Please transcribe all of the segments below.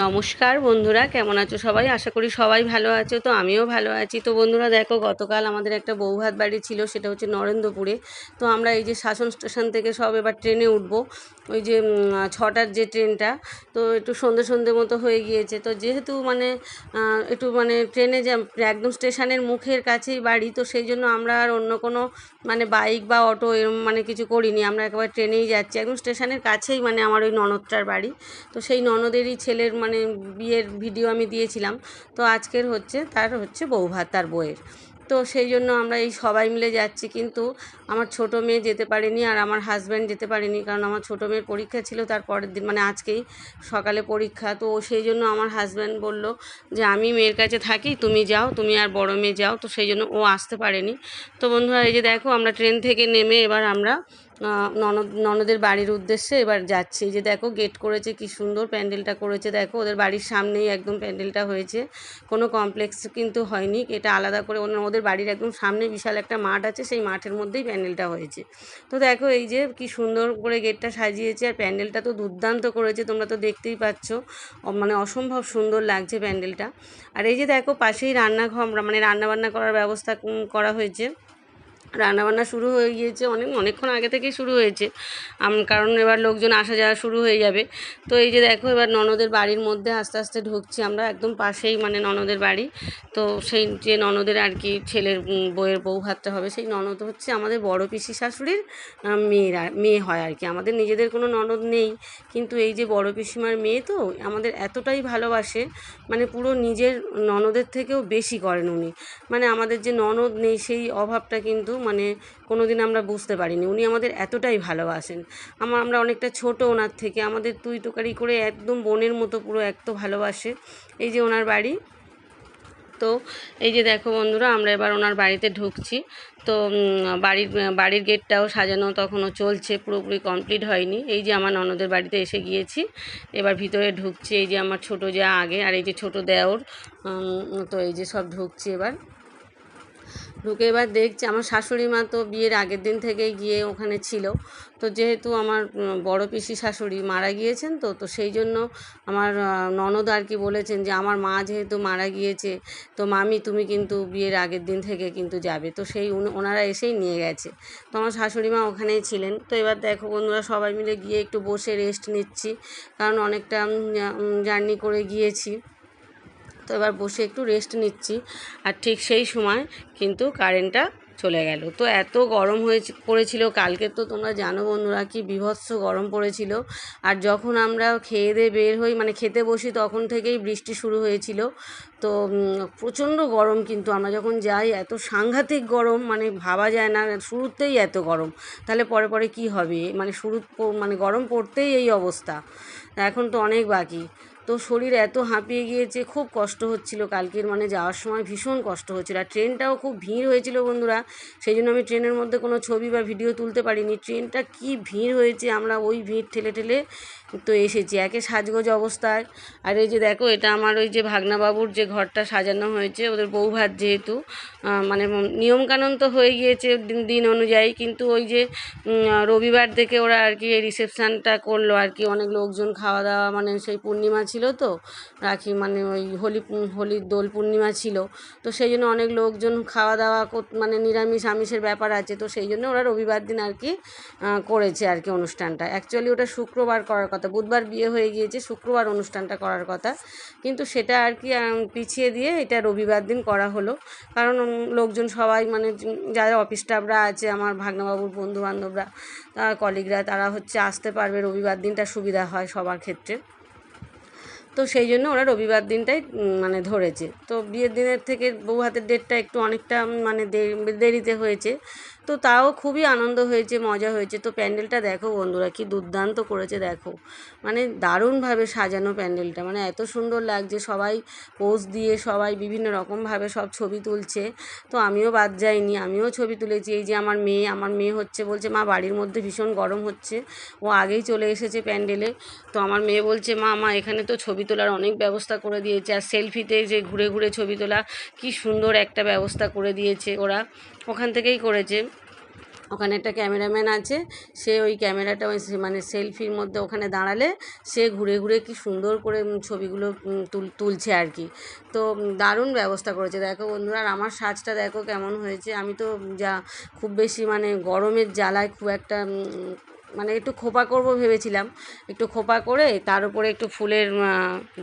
নমস্কার বন্ধুরা, কেমন আছো সবাই? আশা করি সবাই ভালো আছো। তো আমিও ভালো আছি। তো বন্ধুরা, দেখো গতকাল আমাদের একটা বৌভাত বাড়ি ছিল, সেটা হচ্ছে নরেন্দ্রপুরে। তো আমরা এই যে শাসন স্টেশন থেকে সব এবার ট্রেনে উঠবো। ওই যে ছটার যে ট্রেনটা, তো একটু সন্ধে সন্ধে মতো হয়ে গিয়েছে। তো যেহেতু মানে একটু মানে ট্রেনে যা একদম স্টেশনের মুখের কাছেই বাড়ি, তো সেই জন্য আমরা আর অন্য কোনো মানে বাইক বা অটো এরম মানে কিছু করিনি। আমরা একেবারে ট্রেনেই যাচ্ছি। একদম স্টেশনের কাছেই মানে আমার ওই ননদটার বাড়ি। তো সেই ননদেরই ছেলের মানে বিয়ের ভিডিও আমি দিয়েছিলাম। তো আজকের হচ্ছে তার হচ্ছে বৌভাত তার বইয়ের তো সেই জন্য আমরা এই সবাই মিলে যাচ্ছি কিন্তু আমার ছোট মেয়ে যেতে পারেনি আর আমার হাজব্যান্ড যেতে পারেনি কারণ আমার ছোট মেয়ের পরীক্ষা ছিল তার পরের দিন মানে আজকেই সকালে পরীক্ষা। তো সেই জন্য আমার হাজব্যান্ড বলল যে, আমি মেয়ের কাছে থাকি, তুমি যাও, তুমি আর বড় মেয়ে যাও। তো সেই জন্য ও আসতে পারেনি। তো বন্ধুরা, এই যে দেখো আমরা ট্রেন থেকে নেমে এবার আমরা ননদ, ননদের বাড়ির উদ্দেশ্যে এবার যাচ্ছি। যে দেখো গেট করেছে কি সুন্দর, প্যান্ডেলটা করেছে। দেখো, ওদের বাড়ির সামনেই একদম প্যান্ডেলটা হয়েছে। কোনো কমপ্লেক্স কিন্তু হয়নি। এটা আলাদা করে ওদের বাড়ির একদম সামনে বিশাল একটা মাঠ আছে। সেই মাঠের মধ্যেই প্যান্ডেলটা হয়েছে। তো দেখো, এই যে কি সুন্দর করে গেটটা সাজিয়েছে। আর প্যান্ডেলটা তো দুর্দান্ত করেছে। তোমরা তো দেখতেই পাচ্ছ। মানে অসম্ভব সুন্দর লাগছে প্যান্ডেলটা। আর এই যে দেখো, পাশেই রান্নাঘর মানে রান্নাবান্না করার ব্যবস্থা করা হয়েছে। রান্নাবান্না শুরু হয়ে গিয়েছে অনেক অনেকক্ষণ আগে থেকেই শুরু হয়েছে। কারণ এবার লোকজন আসা যাওয়া শুরু হয়ে যাবে। তো এই যে দেখো এবার ননদের বাড়ির মধ্যে আস্তে আস্তে ঢুকছি আমরা একদম পাশেই মানে ননদের বাড়ি। তো সেই যে ননদের আর কি ছেলের উম, বউয়ের বউ ভাতটা হবে সেই ননদ হচ্ছে আমাদের বড় পিসি শাশুড়ির মেয়েরা মেয়ে হয় আর কি। আমাদের নিজেদের কোনো ননদ নেই কিন্তু এই যে বড় পিসিমার মেয়ে তো আমাদের এতটাই ভালোবাসে মানে পুরো নিজের ননদের থেকেও বেশি করেন উনি। মানে আমাদের যে ননদ নেই সেই অভাবটা কিন্তু মানে কোনো দিন আমরা বুঝতে পারিনি। উনি আমাদের এতটাই ভালোবাসেন। আমার আমরা অনেকটা ছোট ওনার থেকে। আমাদের তুই তোকারি করে একদম বোনের মতো পুরো এত ভালোবাসে। এই যে ওনার বাড়ি। তো এই যে দেখো বন্ধুরা, আমরা এবার ওনার বাড়িতে ঢুকছি। তো বাড়ির বাড়ির গেটটাও সাজানো তখনও চলছে। পুরোপুরি কমপ্লিট হয়নি। এই যে আমার ননদের বাড়িতে এসে গিয়েছি। এবার ভিতরে ঢুকছি। এই যে আমার ছোট যা আগে আর এই যে ছোট দেওর। তো এই যে সব ঢুকছি এবার। ঢুকে এবার দেখছি, আমার শাশুড়ি মা তো বিয়ের আগের দিন থেকেই গিয়ে ওখানে ছিল। তো যেহেতু আমার বড় পিসি শাশুড়ি মারা গিয়েছেন তো তো সেই জন্য আমার ননদ আর কি বলেছেন যে আমার মা যেহেতু মারা গিয়েছে, তো মামি তুমি কিন্তু বিয়ের আগের দিন থেকে কিন্তু যাবে। তো সেই ওনারা এসেই নিয়ে গেছে। তো আমার শাশুড়ি মা ওখানেই ছিলেন। তো এবার দেখো বন্ধুরা, সবাই মিলে গিয়ে একটু বসে রেস্ট নিচ্ছি। কারণ অনেকটা জার্নি করে গিয়েছি। তো এবার বসে একটু রেস্ট নিচ্ছি। আর ঠিক সেই সময় কিন্তু কারেন্টটা চলে গেল। তো এত গরম হয়েছে, পড়েছিল কালকে তো তোমরা জানো বন্ধুরা কি বিভৎস গরম পড়েছিল। আর যখন আমরা খেয়ে দিয়ে বের হই মানে খেতে বসি তখন থেকেই বৃষ্টি শুরু হয়েছিল। তো প্রচণ্ড গরম কিন্তু আমরা যখন যাই, এত সাংঘাতিক গরম মানে ভাবা যায় না, শুরুতেই এত গরম। তাহলে পরে পরে কি হবে? মানে শুরু মানে গরম পড়তেই এই অবস্থা। এখন তো অনেক বাকি। তো শরীর এত হাঁপিয়ে গিয়েছে, খুব কষ্ট হচ্ছিল কালকের মানে যাওয়ার সময় ভীষণ কষ্ট হচ্ছিল। আর ট্রেনটাও খুব ভিড় হয়েছিল বন্ধুরা, সেই জন্য আমি ট্রেনের মধ্যে কোনো ছবি বা ভিডিও তুলতে পারিনি। ট্রেনটা কি ভিড় হয়েছে আমরা ওই ভিড় ঠেলে ঠেলে তো এসেছি, একে সাজগোজ অবস্থায়। আর এই যে দেখো, এটা আমার ওই যে ভাগনাবাবুর যে ঘরটা সাজানো হয়েছে, ওদের বউ ভাত যেহেতু মানে নিয়মকানুন তো হয়ে গিয়েছে দিন অনুযায়ী, কিন্তু ওই যে রবিবার থেকে ওরা আর কি রিসেপশানটা করল আর কি। অনেক লোকজন খাওয়া দাওয়া মানে সেই পূর্ণিমা ছিল তো, রাখি মানে ওই হোলি, হোলির দোল পূর্ণিমা ছিল। তো সেই জন্য অনেক লোকজন খাওয়া দাওয়া মানে নিরামিষ, আমিষের ব্যাপার আছে। তো সেই জন্য ওরা রবিবার দিন আর কি করেছে আর কি অনুষ্ঠানটা। অ্যাকচুয়ালি ওটা শুক্রবার করার কথা। বুধবার বিয়ে হয়ে গিয়েছে, শুক্রবার অনুষ্ঠানটা করার কথা। কিন্তু সেটা আর কি পিছিয়ে দিয়ে এটা রবিবার দিন করা হলো। কারণ লোকজন সবাই মানে যারা অফিস স্টাফরা আছে, আমার ভাগনাবাবুর বন্ধু বান্ধবরা কলিগরা তারা হচ্ছে আসতে পারবে। রবিবার দিনটা সুবিধা হয় সবার ক্ষেত্রে। তো সেই জন্য ওরা রবিবার দিনটাই মানে ধরেছে। তো বিয়ের দিনের থেকে বউ হাতের ডেটটা একটু অনেকটা মানে দেরিতে হয়েছে। তো তাও খুবই আনন্দ হয়েছে, মজা হয়েছে। তো প্যান্ডেলটা দেখো বন্ধুরা, কি দুর্দান্ত করেছে দেখো। মানে দারুণভাবে সাজানো প্যান্ডেলটা মানে এত সুন্দর লাগছে। সবাই পোজ দিয়ে, সবাই বিভিন্ন রকমভাবে সব ছবি তুলছে। তো আমিও বাদ যাইনি, আমিও ছবি তুলেছি। এই যে আমার মেয়ে আমার মেয়ে হচ্ছে বলছে, মা, বাড়ির মধ্যে ভীষণ গরম হচ্ছে। ও আগেই চলে এসেছে প্যান্ডেলে। তো আমার মেয়ে বলছে, মা মা, এখানে তো ছবি তোলার অনেক ব্যবস্থা করে দিয়েছে। আর সেলফিতে যে ঘুরে ঘুরে ছবি তোলা, কি সুন্দর একটা ব্যবস্থা করে দিয়েছে ওরা। ওখান থেকেই করেছে। ওখানে একটা ক্যামেরাম্যান আছে, সে ওই ক্যামেরাটা ওই মানে সেলফির মধ্যে ওখানে দাঁড়ালে সে ঘুরে ঘুরে কি সুন্দর করে ছবিগুলো তুল, তুলছে আর কি। তো দারুণ ব্যবস্থা করেছে। দেখো বন্ধুরা, আর আমার সাজটা দেখো কেমন হয়েছে। আমি তো যা খুব বেশি মানে গরমের জ্বালায় খুব একটা মানে একটু খোপা করব ভেবেছিলাম। একটু খোপা করে তার উপরে একটু ফুলের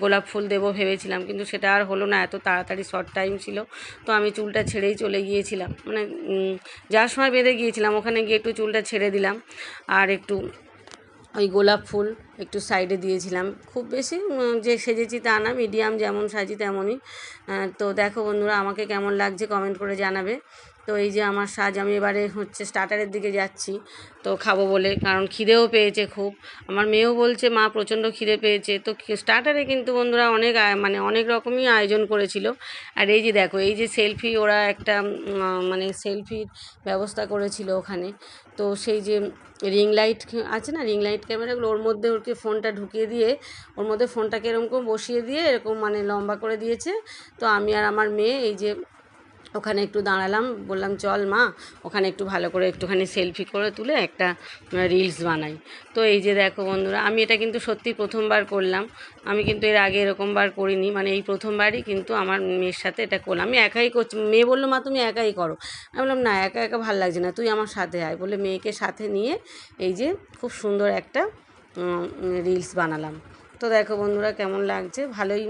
গোলাপ ফুল দেবো ভেবেছিলাম, কিন্তু সেটা আর হলো না, এত তাড়াতাড়ি শর্ট টাইম ছিল। তো আমি চুলটা ছেড়েই চলে গিয়েছিলাম। মানে যার সময় বেঁধে গিয়েছিলাম, ওখানে গিয়ে একটু চুলটা ছেড়ে দিলাম। আর একটু ওই গোলাপ ফুল একটু সাইডে দিয়েছিলাম। খুব বেশি যে সেজেছি তা না মিডিয়াম যেমন সাজি তেমনই। তো দেখো বন্ধুরা, আমাকে কেমন লাগছে কমেন্ট করে জানাবে। তো এই যে আমার সাজ, আমি এবারে হচ্ছে স্টার্টারের দিকে যাচ্ছি, তো খাব বলে, কারণ খিদেও পেয়েছে খুব। আমার মেয়েও বলছে, মা, প্রচণ্ড খিদে পেয়েছে। তো স্টার্টারে কিন্তু বন্ধুরা অনেক মানে অনেক রকমই আয়োজন করেছিল। আর এই যে দেখো, এই যে সেলফি ওরা একটা মানে সেলফির ব্যবস্থা করেছিল ওখানে। তো সেই যে রিং লাইট আছে না? রিং লাইট ক্যামেরাগুলো ওর মধ্যে ওরকে ফোনটা ঢুকিয়ে দিয়ে, ওর মধ্যে ফোনটাকে এরকম বসিয়ে দিয়ে, এরকম মানে লম্বা করে দিয়েছে। তো আমি আর আমার মেয়ে, এই যে ওখানে একটু দাঁড়ালাম, বললাম, চল মা, ওখানে একটু ভালো করে একটুখানি সেলফি করে তুলে একটা রিলস বানাই। তো এই যে দেখো বন্ধুরা, আমি এটা কিন্তু সত্যি প্রথমবার করলাম। আমি কিন্তু এর আগে এরকমবার করিনি মানে এই প্রথমবারই কিন্তু আমার মেয়ের সাথে এটা করলাম। আমি একাই করছি, মেয়ে বলল, মা, তুমি একাই করো। আমি বললাম, না, একা একা ভালো লাগছে না, তুই আমার সাথে আয়। বলে মেয়েকে সাথে নিয়ে এই যে খুব সুন্দর একটা রিলস বানালাম। তো দেখো বন্ধুরা কেমন লাগছে? ভালোই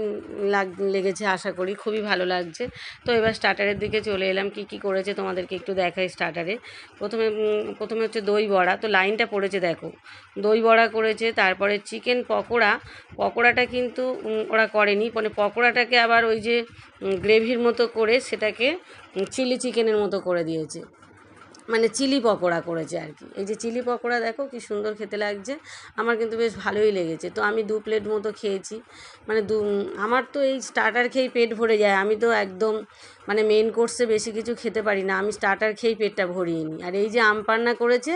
লাগ, লেগেছে আশা করি, খুবই ভালো লাগছে। তো এবার স্টার্টারের দিকে চলে এলাম, কি কি করেছে তোমাদেরকে একটু দেখাই স্টার্টারে। প্রথমে প্রথমে হচ্ছে দই বড়া, তো লাইনটা পড়েছে দেখো। দই বড়া করেছে, তারপরে চিকেন পকোড়া, পকোড়াটা কিন্তু ওরা করেনি মানে পকোড়াটাকে আবার ওই যে গ্রেভির মতো করে সেটাকে চিলি চিকেনের মতো করে দিয়েছে। মানে চিলি পকোড়া করেছে আর কি। এই যে চিলি পকোড়া দেখো কি সুন্দর খেতে লাগছে। আমার কিন্তু বেশ ভালোই লেগেছে। তো আমি দু প্লেট মতো খেয়েছি। মানে দু আমার তো এই স্টার্টার খেয়েই পেট ভরে যায়। আমি তো একদম মানে মেন কোর্সে বেশি কিছু খেতে পারি না। আমি স্টার্টার খেয়েই পেটটা ভরিয়ে নিই। আর এই যে আম পান্না করেছে,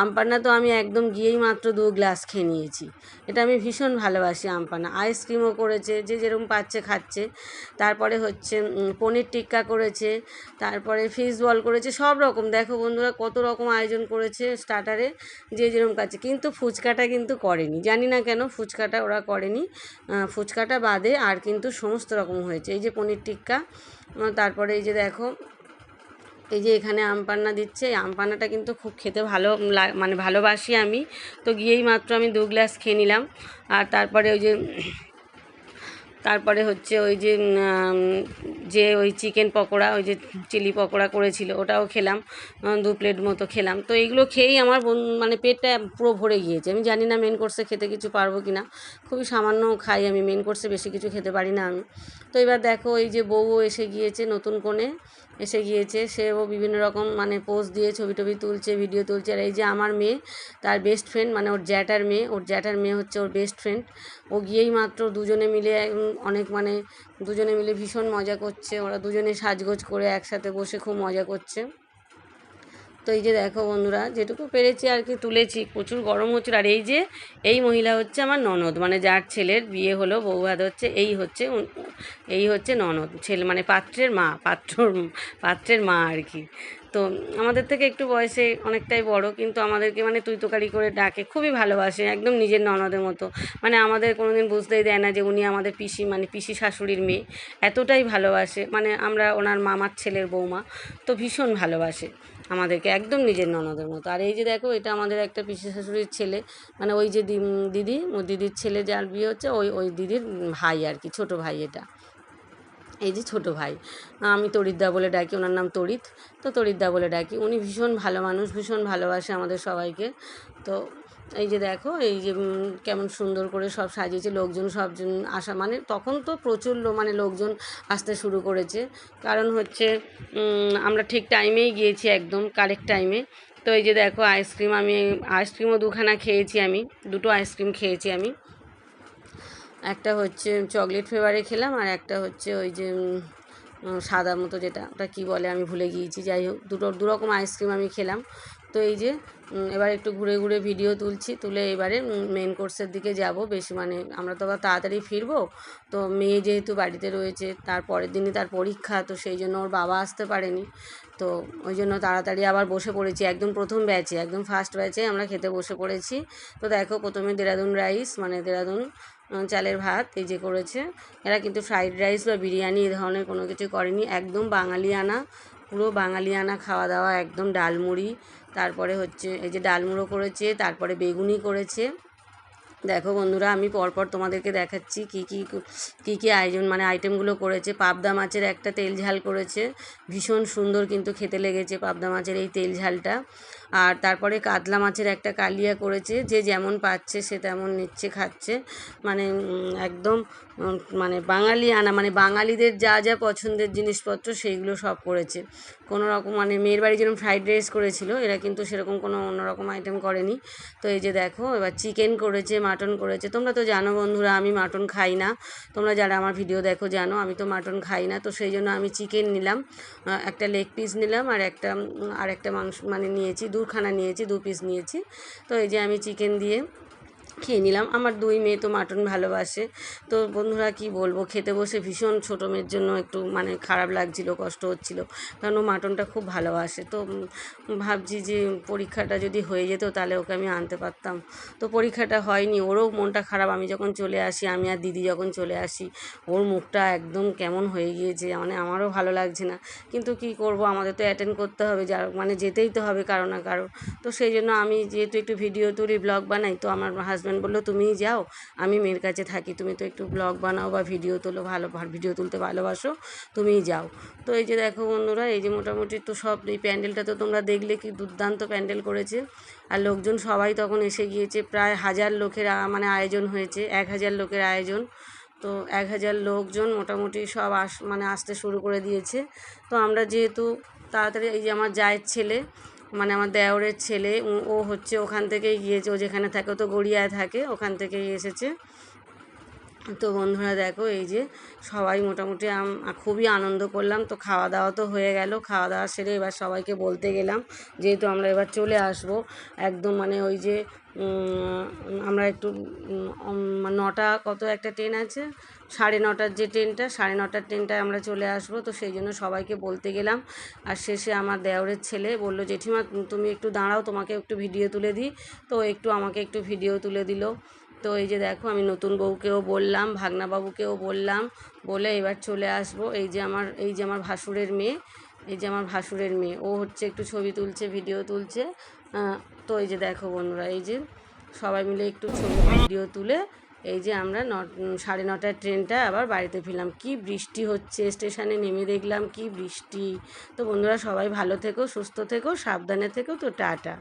আম পান্না তো আমি একদম গিয়েই মাত্র দু গ্লাস খেয়ে নিয়েছি। এটা আমি ভীষণ ভালোবাসি আম পান্না। আইসক্রিমও করেছে, যে যেরকম পাচ্ছে খাচ্ছে। তারপরে হচ্ছে পনির টিক্কা করেছে, তারপরে ফিস বল করেছে, সব রকম। দেখো বন্ধুরা, কত রকম আয়োজন করেছে স্টার্টারে যে যেরকম কাছে কিন্তু ফুচকাটা কিন্তু করেনি। জানি না কেন ফুচকাটা ওরা করেনি। ফুচকাটা বাদে আর কিন্তু সমস্ত রকম হয়েছে। এই যে পনির টিক্কা তারপরে এই যে দেখো, এই যে এখানে আম পান্না দিচ্ছে। আম পান্নাটা কিন্তু খুব খেতে ভালো মানে ভালোবাসি আমি। তো গিয়েই মাত্র আমি দু গ্লাস খেয়ে নিলাম। আর তারপরে ওই যে তারপরে হচ্ছে ওই যে যে ওই চিকেন পকোড়া, ওই যে চিলি পকোড়া করেছিল, ওটাও খেলাম দু প্লেট মতো খেলাম। তো এইগুলো খেয়েই আমার মানে পেটটা পুরো ভরে গিয়েছে। আমি জানি না মেন কোর্সে খেতে কিছু পারব কি না খুবই সামান্য খাই আমি মেন কোর্সে বেশি কিছু খেতে পারি না আমি। তো এবার দেখো এই যে বউ এসে গিয়েছে নতুন কোণে, এসে গিয়েছে। সেও বিভিন্ন রকম মানে পোজ দিয়ে ছবি টবি তুলছে ভিডিও তুলছে। আর এই যে আমার মেয়ে, তার বেস্ট ফ্রেন্ড মানে ওর জ্যাঠার মেয়ে, ওর জ্যাঠার মেয়ে হচ্ছে ওর বেস্ট ফ্রেন্ড ও গিয়েই মাত্র দুজনে মিলে অনেক মানে দুজনে মিলে ভীষণ মজা করছে। ওরা দুজনে সাজগোজ করে একসাথে বসে খুব মজা করছে। তো এই যে দেখো বন্ধুরা, যেটুকু পেরেছি আর কি তুলেছি। প্রচুর গরম হচ্ছিল আর এই যে এই মহিলা হচ্ছে আমার ননদ। মানে যার ছেলের বিয়ে হলো, বউ ভাত হচ্ছে, এই হচ্ছে এই হচ্ছে ননদ। ছেলে মানে পাত্রের মা পাত্র পাত্রের মা আর কি। তো আমাদের থেকে একটু বয়সে অনেকটাই বড়, কিন্তু আমাদেরকে মানে তুই তোকারি করে ডাকে, খুবই ভালোবাসে, একদম নিজের ননদের মতো। মানে আমাদের কোনো দিন বুঝতেই দেয় না যে উনি আমাদের পিসি মানে পিসি শাশুড়ির মেয়ে। এতটাই ভালোবাসে মানে আমরা ওনার মামার ছেলের বৌমা, তো ভীষণ ভালোবাসে আমাদেরকে, একদম নিজের ননদের মতো। আর এই যে দেখো, এটা আমাদের একটা পিসি শাশুড়ির ছেলে মানে ওই যে দিদি দিদির ছেলে যার বিয়ে হচ্ছে, ওই ওই দিদির ভাই আর কি, ছোট ভাই এটা। এই যে ছোট ভাই। আমি তরিদ্দা বলে ডাকি, ওনার নাম তরিত। তো তরিদ্দা বলে ডাকি। উনি ভীষণ ভালো মানুষ, ভীষণ ভালোবাসে আমাদের সবাইকে। তো এই যে দেখো, এই যে কেমন সুন্দর করে সব সাজিয়েছে, লোকজন সবজন আসা মানে তখন তো প্রচুর মানে লোকজন আসতে শুরু করেছে। কারণ হচ্ছে আমরা ঠিক টাইমেই গিয়েছি একদম কারেক্ট টাইমে তো এই যে দেখো আইসক্রিম আমি আইসক্রিমও দুখানা খেয়েছি আমি, দুটো আইসক্রিম খেয়েছি আমি। একটা হচ্ছে চকলেট ফ্লেভারে খেলাম, আর একটা হচ্ছে ওই যে সাদা মতো যেটা, ওটা কী বলে আমি ভুলে গিয়েছি, যাই হোক, দুটো, দুরকম আইসক্রিম আমি খেলাম। তো এই যে এবার একটু ঘুরে ঘুরে ভিডিও তুলছি, তুলে এবারে মেন কোর্সের দিকে যাব। বেশি মানে আমরা তো আবার তাড়াতাড়ি ফিরবো, তো মেয়ে যেহেতু বাড়িতে রয়েছে, তার পরের দিনই তার পরীক্ষা, তো সেই জন্য ওর বাবা আসতে পারেনি। তো ওই জন্য তাড়াতাড়ি আবার বসে পড়েছি, একদম প্রথম ব্যাচে একদম ফার্স্ট ব্যাচে আমরা খেতে বসে পড়েছি। তো দেখো, প্রথমে দেরাদুন রাইস মানে দেরাদুন চালের ভাত, এই যে করেছে। এরা কিন্তু ফ্রাইড রাইস বা বিরিয়ানি এ ধরনের কোনো কিছু করেনি। একদম বাঙালিয়ানা, পুরো বাঙালিয়ানা খাওয়া দাওয়া, একদম ডালমুড়ি। তারপরে হচ্ছে, এই যে ডালমুড়ো করেছে, তারপরে বেগুনি করেছে। দেখো বন্ধুরা, আমি পরপর তোমাদেরকে দেখাচ্ছি কী কী কী কী আয়োজন মানে আইটেমগুলো করেছে। পাবদা মাছের একটা তেল ঝাল করেছে। ভীষণ সুন্দর কিন্তু খেতে লেগেছে পাবদা মাছের এই তেল ঝালটা। আর তারপরে কাতলা মাছের একটা কালিয়া করেছে, যে যেমন পাচ্ছে সে তেমন নিচ্ছে, খাচ্ছে। মানে একদম মানে বাঙালি আনা মানে বাঙালিদের যা যা পছন্দের জিনিসপত্র সেইগুলো সব করেছে। কোনো রকম মানে মেয়ের বাড়ি যেরকম ফ্রাইড রাইস করেছিল, এরা কিন্তু সেরকম কোনো অন্যরকম আইটেম করেনি। তো এই যে দেখো, এবার চিকেন করেছে মাটন করেছে। তোমরা তো জানো বন্ধুরা, আমি মাটন খাই না। তোমরা যারা আমার ভিডিও দেখো জানো, আমি তো মাটন খাই না। তো সেই জন্য আমি চিকেন নিলাম একটা লেগ পিস নিলাম আর একটা আর একটা মাংস মানে নিয়েছি। দুখানা নিয়েছি দু পিস নিয়েছি। তো এই যে আমি চিকেন দিয়ে খেয়ে নিলাম। আমার দুই মেয়ে তো মাটন ভালোবাসে। তো বন্ধুরা, কি বলব? খেতে বসে ভীষণ ছোটো মেয়ের জন্য একটু মানে খারাপ লাগছিল, কষ্ট হচ্ছিল। কারণ ও মাটনটা খুব ভালোবাসে। তো ভাবছি যে পরীক্ষাটা যদি হয়ে যেত তাহলে ওকে আমি আনতে পারতাম। তো পরীক্ষাটা হয়নি। ওরও মনটা খারাপ। আমি যখন চলে আসি, আমি আর দিদি যখন চলে আসি, ওর মুখটা একদম কেমন হয়ে গিয়েছে। মানে আমারও ভালো লাগছে না। কিন্তু কি করব? আমাদের তো অ্যাটেন্ড করতে হবে। যার মানে যেতেই তো হবে কারও না কারও। তো সেই জন্য আমি যেহেতু একটু ভিডিও তুলি ব্লগ বানাই, তো আমার হাজব্যান্ড বলল তুমিই যাও, আমি মেয়ের কাছে থাকি, তুমি তো একটু ব্লগ বানাও বা ভিডিও তোলো, ভালো ভিডিও তুলতে ভালোবাসো তুমিই যাও। তো এই যে দেখো বন্ধুরা, এই যে মোটামুটি তো সব, এই প্যান্ডেলটা তো তোমরা দেখলে কি দুর্দান্ত প্যান্ডেল করেছে। আর লোকজন সবাই তখন এসে গিয়েছে, প্রায় হাজার লোকের মানে আয়োজন হয়েছে, এক হাজার লোকের আয়োজন। তো এক হাজার লোকজন মোটামুটি সব আস মানে আসতে শুরু করে দিয়েছে। তো আমরা যেহেতু তাড়াতাড়ি, এই যে আমার জায়ের ছেলে মানে আমার দেওরের ছেলে, ও- হচ্ছে ওখান থেকেই গিয়েছে। ও যেখানে থাকে তো গড়িয়ায় থাকে, ওখান থেকেই এসেছে। তো বন্ধুরা দেখো, এই যে সবাই মোটামুটি খুবই আনন্দ করলাম। তো খাওয়া দাওয়া তো হয়ে গেল। খাওয়া দাওয়া সেরে এবার সবাইকে বলতে গেলাম, যেহেতু আমরা এবার চলে আসব। একদম মানে ওই যে আমরা একটু নটা কত একটা ট্রেন আছে? সাড়ে নটার যে ট্রেনটা, সাড়ে নটার ট্রেনটায় আমরা চলে আসব। তো সেই জন্য সবাইকে বলতে গেলাম। আর শেষে আমার দেওরের ছেলে বলল, জেঠিমা, তুমি একটু দাঁড়াও, তোমাকে একটু ভিডিও তুলে দিই। তো একটু আমাকে একটু ভিডিও তুলে দিল। তো এই যে দেখো, আমি নতুন বউকেও বললাম, ভাগনাবাবুকেও বললাম, বলে এবার চলে আসব। এই যে আমার, এই যে আমার ভাসুরের মেয়ে, এই যে আমার ভাসুরের মেয়ে, ও হচ্ছে একটু ছবি তুলছে, ভিডিও তুলছে। তো এই যে দেখো বন্ধুরা, এই যে সবাই মিলে একটু ছবি, ভিডিও তুলে এই যে আমরা ন সাড়ে নটার ট্রেনটা আবার বাড়িতে ফিরলাম। কি বৃষ্টি হচ্ছে, স্টেশনে নেমে দেখলাম কি বৃষ্টি। তো বন্ধুরা সবাই ভালো থেকো, সুস্থ থেকো, সাবধানে থেকো, তো টাটা।